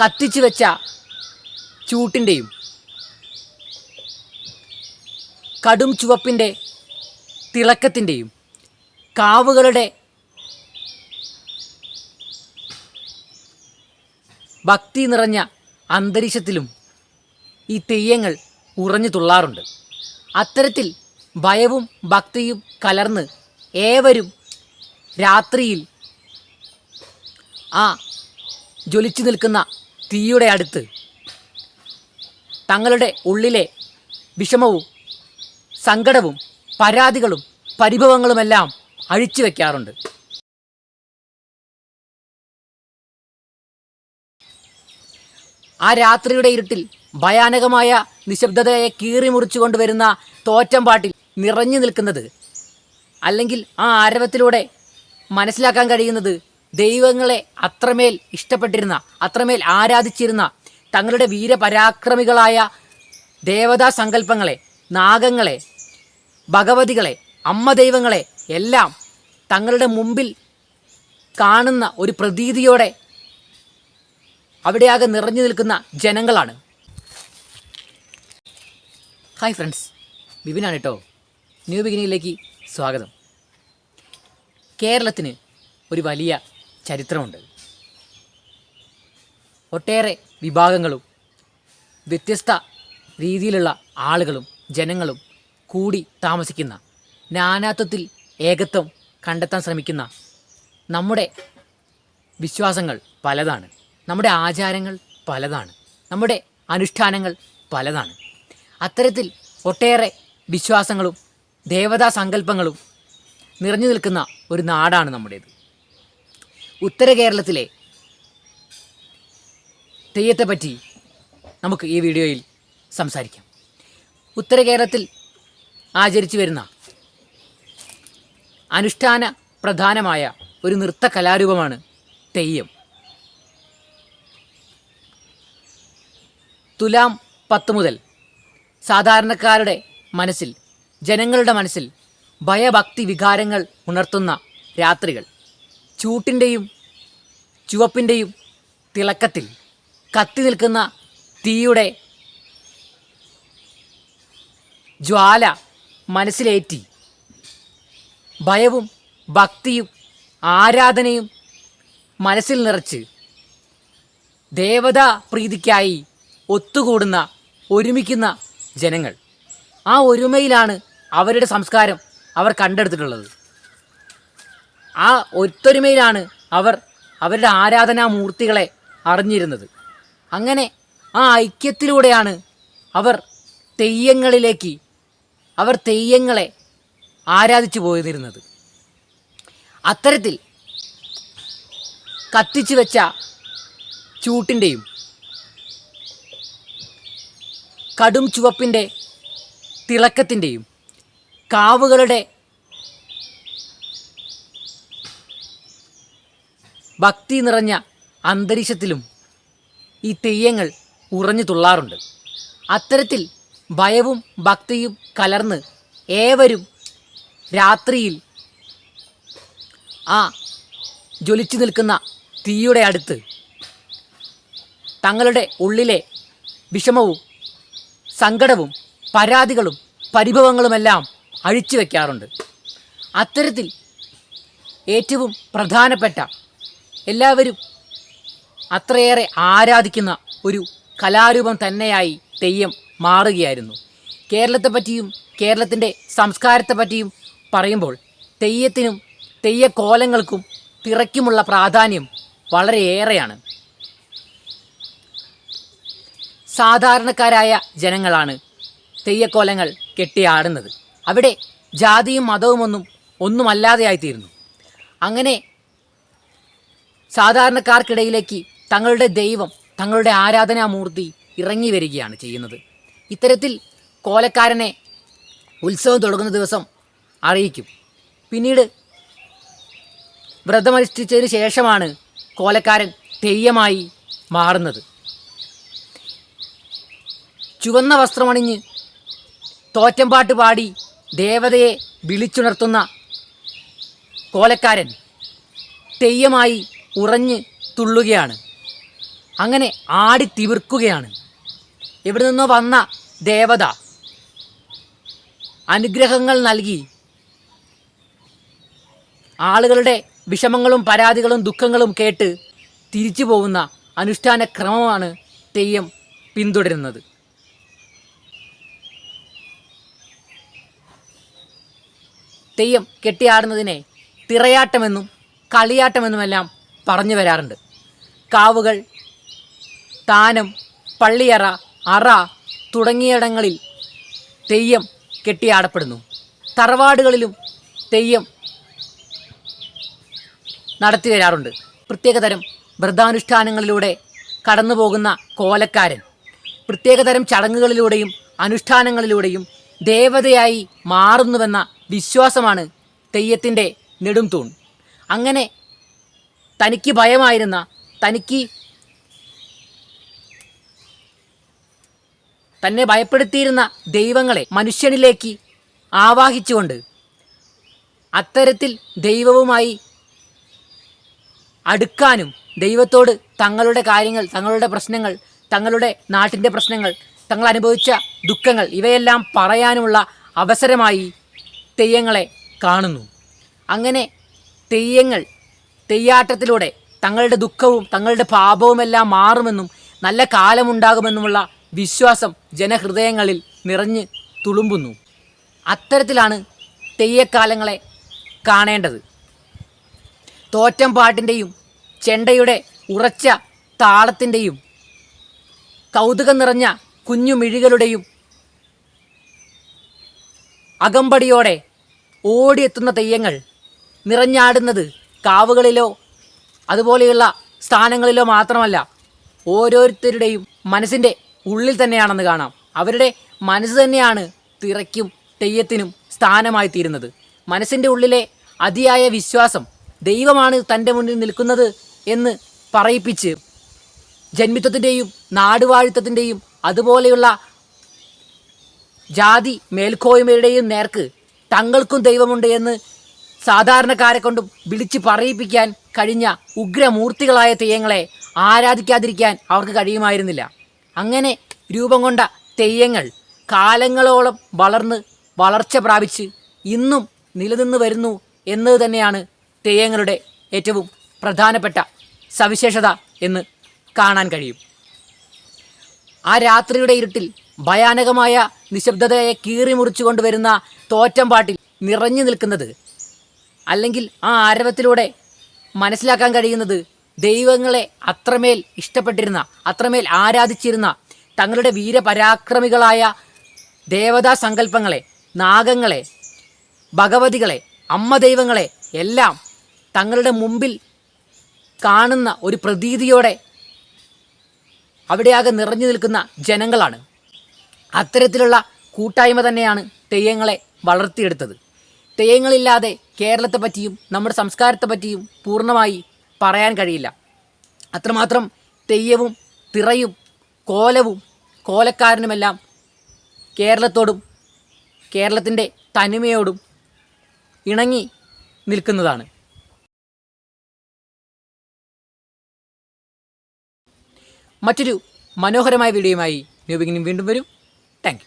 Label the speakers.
Speaker 1: കത്തിച്ചു വെച്ച ചൂട്ടിന്റെയും കടും ചുവപ്പിന്റെ തിളക്കത്തിന്റെയും കാവുകളുടെ ഭക്തി നിറഞ്ഞ അന്തരീക്ഷത്തിലും ഈ തെയ്യങ്ങൾ ഉറഞ്ഞു തുള്ളാറുണ്ട്. അത്തരത്തിൽ ഭയവും ഭക്തിയും കലർന്ന് ഏവരും രാത്രിയിൽ ആ ജ്വലിച്ചു നിൽക്കുന്ന തീയുടെ അടുത്ത്. തങ്ങളുടെ ഉള്ളിലെ വിഷമവും സങ്കടവും പരാതികളും പരിഭവങ്ങളുമെല്ലാം അഴിച്ചു വയ്ക്കാറുണ്ട് ആ രാത്രിയുടെ ഇരുട്ടിൽ ഭയാനകമായ നിശബ്ദതയെ കീറി മുറിച്ചു കൊണ്ടുവരുന്ന തോറ്റംപാട്ടിൽ നിറഞ്ഞു നിൽക്കുന്നത് അല്ലെങ്കിൽ ആ ആരവത്തിലൂടെ മനസ്സിലാക്കാൻ കഴിയുന്നത് ദൈവങ്ങളെ അത്രമേൽ ഇഷ്ടപ്പെട്ടിരുന്ന അത്രമേൽ ആരാധിച്ചിരുന്ന തങ്ങളുടെ വീരപരാക്രമികളായ ദേവതാ സങ്കല്പങ്ങളെ നാഗങ്ങളെ ഭഗവതികളെ അമ്മ ദൈവങ്ങളെ എല്ലാം തങ്ങളുടെ മുമ്പിൽ കാണുന്ന ഒരു പ്രതീതിയോടെ അവിടെയാകെ നിറഞ്ഞു നിൽക്കുന്ന ജനങ്ങളാണ്. ഹായ് ഫ്രണ്ട്സ് ബിബിനാണ് കേട്ടോ. ന്യൂ ബിഗിനിയിലേക്ക് സ്വാഗതം. കേരളത്തിന് ഒരു വലിയ ചരിത്രമുണ്ട്. ഒട്ടേറെ വിഭാഗങ്ങളും വ്യത്യസ്ത രീതിയിലുള്ള ആളുകളും ജനങ്ങളും കൂടി താമസിക്കുന്ന നാനാത്വത്തിൽ ഏകത്വം കണ്ടെത്താൻ ശ്രമിക്കുന്ന നമ്മുടെ വിശ്വാസങ്ങൾ പലതാണ്. നമ്മുടെ ആചാരങ്ങൾ പലതാണ്. നമ്മുടെ അനുഷ്ഠാനങ്ങൾ പലതാണ്. അത്തരത്തിൽ ഒട്ടേറെ വിശ്വാസങ്ങളും ദേവതാ സങ്കല്പങ്ങളും നിറഞ്ഞു നിൽക്കുന്ന ഒരു നാടാണ് നമ്മുടേത്. ഉത്തര കേരളത്തിലെ തെയ്യത്തെ പറ്റി നമുക്ക് ഈ വീഡിയോയിൽ സംസാരിക്കാം. ഉത്തര കേരളത്തിൽ ആചരിച്ചു വരുന്ന അനുഷ്ഠാന പ്രധാനമായ ഒരു നൃത്ത കലാരൂപമാണ് തെയ്യം. തുലാം പത്ത് മുതൽ സാധാരണക്കാരുടെ മനസ്സിൽ ജനങ്ങളുടെ മനസ്സിൽ ഭയഭക്തി വികാരങ്ങൾ ഉണർത്തുന്ന രാത്രികൾ. ചൂട്ടിന്റെയും ചുവപ്പിന്റെയും തിളക്കത്തിൽ കത്തി നിൽക്കുന്ന തീയുടെ ജ്വാല മനസ്സിലേറ്റി. ഭയവും ഭക്തിയും ആരാധനയും മനസ്സിൽ നിറച്ച് ദേവതാ പ്രീതിക്കായി ഒത്തുകൂടുന്ന ഒരുമിക്കുന്ന ജനങ്ങൾ. ആ ഒരുമയിലാണ് അവരുടെ സംസ്കാരം അവർ കണ്ടെടുത്തിട്ടുള്ളത്. ആ ഒത്തൊരുമയിലാണ് അവർ അവരുടെ ആരാധനാമൂർത്തികളെ അറിഞ്ഞിരുന്നത്. അങ്ങനെ ആ ഐക്യത്തിലൂടെയാണ് അവർ തെയ്യങ്ങളിലേക്ക് അവർ തെയ്യങ്ങളെ ആരാധിച്ചു പോയിരുന്നത്. അത്തരത്തിൽ കത്തിച്ചു വെച്ച ചൂട്ടിന്റെയും കടും ചുവപ്പിന്റെ തിളക്കത്തിന്റെയും കാവുകളുടെ ഭക്തി നിറഞ്ഞ അന്തരീക്ഷത്തിലും ഈ തെയ്യങ്ങൾ ഉറഞ്ഞു തുള്ളാറുണ്ട്. അത്തരത്തിൽ ഭയവും ഭക്തിയും കലർന്ന് ഏവരും രാത്രിയിൽ ആ ജ്വലിച്ചു നിൽക്കുന്ന തീയുടെ അടുത്ത് തങ്ങളുടെ ഉള്ളിലെ വിഷമവും സങ്കടവും പരാതികളും പരിഭവങ്ങളുമെല്ലാം അഴിച്ചു വയ്ക്കാറുണ്ട് അത്തരത്തിൽ ഏറ്റവും പ്രധാനപ്പെട്ട എല്ലാവരും അത്രയേറെ ആരാധിക്കുന്ന ഒരു കലാരൂപം തന്നെയായി തെയ്യം മാറുകയായിരുന്നു. കേരളത്തെ പറ്റിയും കേരളത്തിന്റെ സംസ്കാരത്തെ പറ്റിയും പറയുമ്പോൾ തെയ്യത്തിനും തെയ്യക്കോലങ്ങൾക്കും തിറയ്ക്കുമുള്ള പ്രാധാന്യം വളരെയേറെയാണ്. സാധാരണക്കാരായ ജനങ്ങളാണ് തെയ്യക്കോലങ്ങൾ കെട്ടിയാടുന്നത്. അവിടെ ജാതിയും മതവുമൊന്നും ഒന്നുമല്ലാതെയായിത്തീരുന്നു. അങ്ങനെ സാധാരണക്കാർക്കിടയിലേക്ക് തങ്ങളുടെ ദൈവം തങ്ങളുടെ ആരാധനാമൂർത്തി ഇറങ്ങി വരികയാണ് ചെയ്യുന്നത്. ഇത്തരത്തിൽ കോലക്കാരനെ ഉത്സവം തുടങ്ങുന്ന ദിവസം അറിയിക്കും. പിന്നീട് വ്രതമനുഷ്ഠിച്ചതിന് ശേഷമാണ് കോലക്കാരൻ തെയ്യമായി മാറുന്നത്. ചുവന്ന വസ്ത്രമണിഞ്ഞ് തോറ്റമ്പാട്ട് പാടി ദേവതയെ വിളിച്ചുണർത്തുന്ന കോലക്കാരൻ തെയ്യമായി ഉറഞ്ഞ് തുള്ളുകയാണ്. അങ്ങനെ ആടി തിവിർക്കുകയാണ് എവിടെ നിന്നോ വന്ന ദേവത അനുഗ്രഹങ്ങൾ നൽകി. ആളുകളുടെ വിഷമങ്ങളും പരാതികളും ദുഃഖങ്ങളും കേട്ട് തിരിച്ചു പോകുന്ന അനുഷ്ഠാന ക്രമമാണ് തെയ്യം പിന്തുടരുന്നത്. തെയ്യം കെട്ടിയാടുന്നതിനെ തിറയാട്ടമെന്നും കളിയാട്ടമെന്നുമെല്ലാം പറഞ്ഞു വരാറുണ്ട്. കാവുകൾ താനം പള്ളിയറ അറ തുടങ്ങിയിടങ്ങളിൽ തെയ്യം കെട്ടിയാടപ്പെടുന്നു. തറവാടുകളിലും തെയ്യം നടത്തി വരാറുണ്ട്. പ്രത്യേകതരം വ്രതാനുഷ്ഠാനങ്ങളിലൂടെ കടന്നു പോകുന്ന കോലക്കാരൻ പ്രത്യേകതരം ചടങ്ങുകളിലൂടെയും അനുഷ്ഠാനങ്ങളിലൂടെയും ദേവതയായി മാറുന്നുവെന്ന വിശ്വാസമാണ് തെയ്യത്തിന്റെ നെടുംതൂൺ. അങ്ങനെ തനിക്ക് ഭയമായിരുന്ന തനിക്ക് തന്നെ ഭയപ്പെടുത്തിയിരുന്ന ദൈവങ്ങളെ മനുഷ്യനിലേക്ക് ആവാഹിച്ചുകൊണ്ട് അത്തരത്തിൽ ദൈവവുമായി അടുക്കാനും ദൈവത്തോട് തങ്ങളുടെ കാര്യങ്ങൾ തങ്ങളുടെ പ്രശ്നങ്ങൾ തങ്ങളുടെ നാട്ടിന്റെ പ്രശ്നങ്ങൾ തങ്ങൾ അനുഭവിച്ച ദുഃഖങ്ങൾ ഇവയെല്ലാം പറയാനുമുള്ള അവസരമായി തെയ്യങ്ങളെ കാണുന്നു. അങ്ങനെ തെയ്യങ്ങൾ തെയ്യാട്ടത്തിലൂടെ തങ്ങളുടെ ദുഃഖവും തങ്ങളുടെ പാപവുമെല്ലാം മാറുമെന്നും നല്ല കാലമുണ്ടാകുമെന്നുമുള്ള വിശ്വാസം ജനഹൃദയങ്ങളിൽ നിറഞ്ഞ് തുളുമ്പുന്നു. അത്തരത്തിലാണ് തെയ്യക്കാലങ്ങളെ കാണേണ്ടത്. തോറ്റം പാട്ടിന്റെയും ചെണ്ടയുടെ ഉറച്ച താളത്തിന്റെയും കൗതുകം നിറഞ്ഞ കുഞ്ഞുമിഴികളുടെയും അകമ്പടിയോടെ ഓടിയെത്തുന്ന തെയ്യങ്ങൾ നിറഞ്ഞാടുന്നത് കാവുകളിലോ അതുപോലെയുള്ള സ്ഥാനങ്ങളിലോ മാത്രമല്ല ഓരോരുത്തരുടെയും മനസ്സിന്റെ ഉള്ളിൽ തന്നെയാണെന്ന് കാണാം. അവരുടെ മനസ്സ് തന്നെയാണ് തിറയ്ക്കും തെയ്യത്തിനും സ്ഥാനമായി തീരുന്നത്. മനസ്സിന്റെ ഉള്ളിലെ അതിയായ വിശ്വാസം ദൈവമാണ് തന്റെ മുന്നിൽ നിൽക്കുന്നത് എന്ന് പറയിപ്പിച്ച് ജന്മിത്വത്തിന്റെയും നാടുവാഴിത്തത്തിന്റെയും അതുപോലെയുള്ള ജാതി മേൽക്കോയ്മയുടെയും നേർക്ക് തങ്ങൾക്കും ദൈവമുണ്ട് എന്ന് സാധാരണക്കാരെ കൊണ്ട് വിളിച്ച് പറയിപ്പിക്കാൻ കഴിഞ്ഞ ഉഗ്രമൂർത്തികളായ തെയ്യങ്ങളെ ആരാധിക്കാതിരിക്കാൻ അവർക്ക് കഴിയുമായിരുന്നില്ല. അങ്ങനെ രൂപം കൊണ്ട തെയ്യങ്ങൾ കാലങ്ങളോളം വളർന്ന് വളർച്ച പ്രാപിച്ച് ഇന്നും നിലനിന്ന് വരുന്നു എന്നത് തന്നെയാണ് തെയ്യങ്ങളുടെ ഏറ്റവും പ്രധാനപ്പെട്ട സവിശേഷത എന്ന് കാണാൻ കഴിയും. ആ രാത്രിയുടെ ഇരുട്ടിൽ ഭയാനകമായ നിശബ്ദതയെ കീറി മുറിച്ചു കൊണ്ടുവരുന്ന തോറ്റം പാട്ടിൽ നിറഞ്ഞു നിൽക്കുന്നത് അല്ലെങ്കിൽ ആ ആരവത്തിലൂടെ മനസ്സിലാക്കാൻ കഴിയുന്നത് ദൈവങ്ങളെ അത്രമേൽ ഇഷ്ടപ്പെട്ടിരുന്ന അത്രമേൽ ആരാധിച്ചിരുന്ന തങ്ങളുടെ വീരപരാക്രമികളായ ദേവതാ സങ്കല്പങ്ങളെ നാഗങ്ങളെ ഭഗവതികളെ അമ്മ ദൈവങ്ങളെ എല്ലാം തങ്ങളുടെ മുമ്പിൽ കാണുന്ന ഒരു പ്രതീതിയോടെ അവിടെയാകെ നിറഞ്ഞു നിൽക്കുന്ന ജനങ്ങളാണ്. അത്തരത്തിലുള്ള കൂട്ടായ്മ തന്നെയാണ് തെയ്യങ്ങളെ വളർത്തിയെടുത്തത്. തെയ്യങ്ങളില്ലാതെ കേരളത്തെ പറ്റിയും നമ്മുടെ സംസ്കാരത്തെ പറ്റിയും പൂർണമായി പറയാൻ കഴിയില്ല. അത്രമാത്രം തെയ്യവും തിറയും കോലവും കോലക്കാരനുമെല്ലാം കേരളത്തോടും കേരളത്തിന്റെ തനിമയോടും ഇണങ്ങി നിൽക്കുന്നതാണ്. മറ്റൊരു മനോഹരമായ വീഡിയോയുമായി ന്യൂബിങ്ങിനും വീണ്ടും വരും. താങ്ക്